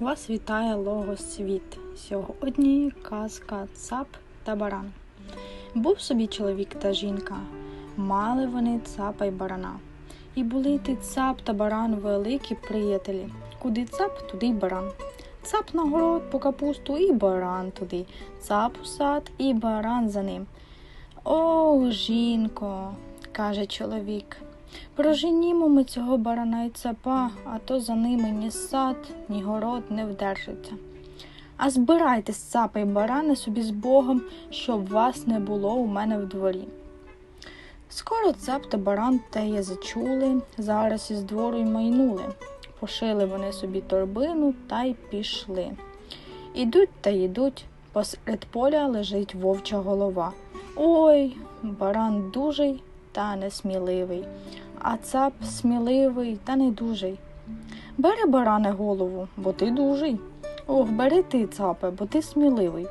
Вас вітає Логосвіт. Сьогодні казка Цап та баран. Був собі чоловік та жінка. Мали вони цапа й барана. І були ти цап та баран великі приятелі. Куди цап, туди й баран. Цап на город по капусту і баран туди. Цап у сад і баран за ним. О, жінко, каже чоловік. Проженімо ми цього барана й цапа, а то за ними ні сад, ні город не вдержиться. А збирайте цапа й барани собі з Богом, щоб вас не було у мене в дворі. Скоро цап та баран теє зачули, зараз із двору й майнули. Пошили вони собі торбину та й пішли. Ідуть та йдуть, посеред поля лежить вовча голова. Ой, баран дужий та несміливий, а цап сміливий та не дужий. Бери, баране, голову, бо ти дужий. Ох, бери ти, цапе, бо ти сміливий.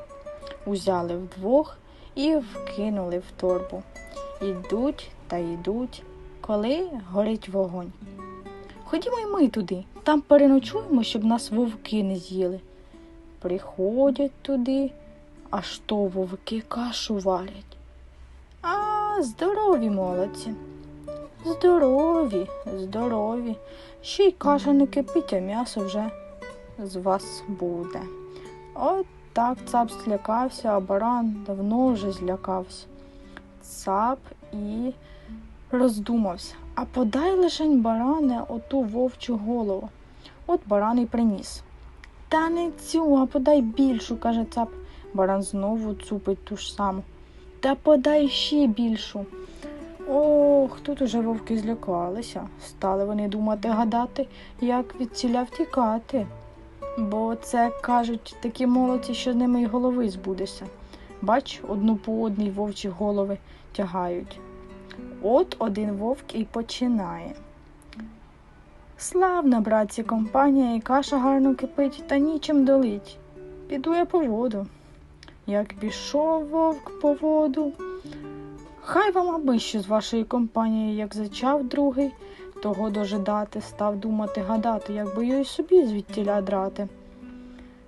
Узяли вдвох і вкинули в торбу. Ідуть та йдуть, коли горить вогонь. Ходімо й ми туди, там переночуємо, щоб нас вовки не з'їли. Приходять туди, аж то вовки кашу варять. Здорові молодці. Здорові, здорові. Ще й каша не кипить, а м'ясо вже з вас буде. От так цап злякався, а баран давно вже злякався. Цап і роздумався. А подай лишень баране оту вовчу голову. От баран і приніс. Та не цю, а подай більшу, каже цап. Баран знову цупить ту ж саму. Та подай ще більшу. Ох, тут уже вовки злякалися. Стали вони думати гадати, як від ціля втікати. Бо це, кажуть, такі молодці, що з ними й голови збудешся. Бач, одну по одній вовчі голови тягають. От один вовк і починає. Славна, братці, компанія, і каша гарно кипить, та нічим долить. Піду я по воду. Як пішов вовк по воду, хай вам аби що з вашої компанії, як зачав другий, того дожидати, став думати, гадати, як би й собі звідтіля драти.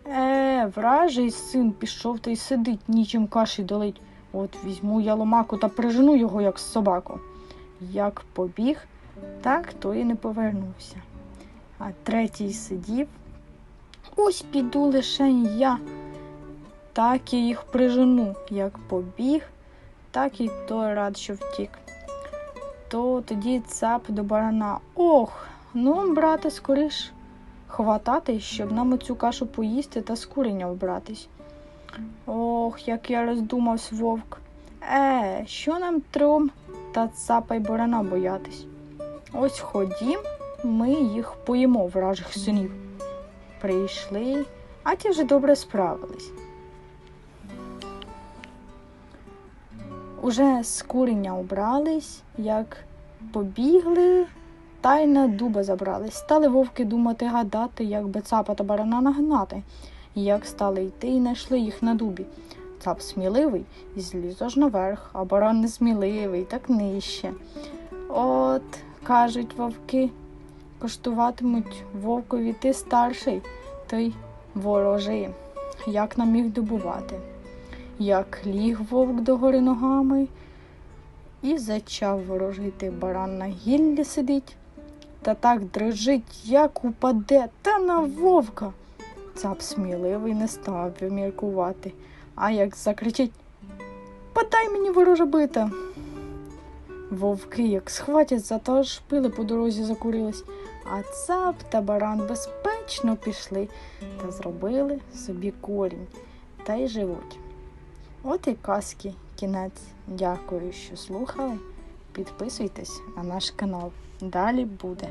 Е, вражий син пішов та й сидить, нічим каші долить. От візьму я ломаку та прижену його, як собаку. Як побіг, так то і не повернувся. А третій сидів. Ось піду лишень я. Так я їх прижену, як побіг, так і той рад, що втік. То тоді цап до барана. Ох, ну, брате, скоріш хватати, щоб нам оцю кашу поїсти та з курення вбратись. Ох, як я роздумався вовк. Е, що нам трьом та цапа й барана боятись? Ось ходім, ми їх поїмо вражих синів. Прийшли, а ті вже добре справились. Уже з курення убрались, як побігли, та й на дуба забрались. Стали вовки думати гадати, як би цапа та барана нагнати. Як стали йти і знайшли їх на дубі. Цап сміливий і зліз аж наверх, а баран несміливий, так нижче. От, кажуть вовки, коштуватимуть вовкові ти старший, той ворожий, як нам їх добувати. Як ліг вовк догори ногами і зачав ворожити баран на гіллі сидить, та так дрижить, як упаде, та на вовка. Цап сміливий не став виміркувати, а як закричить Подай мені ворожа бита. Вовки, як схватять, за то ж пили по дорозі закурились, а цап та баран безпечно пішли та зробили собі корінь та й живуть. От і казки кінець. Дякую, що слухали. Підписуйтесь на наш канал. Далі буде.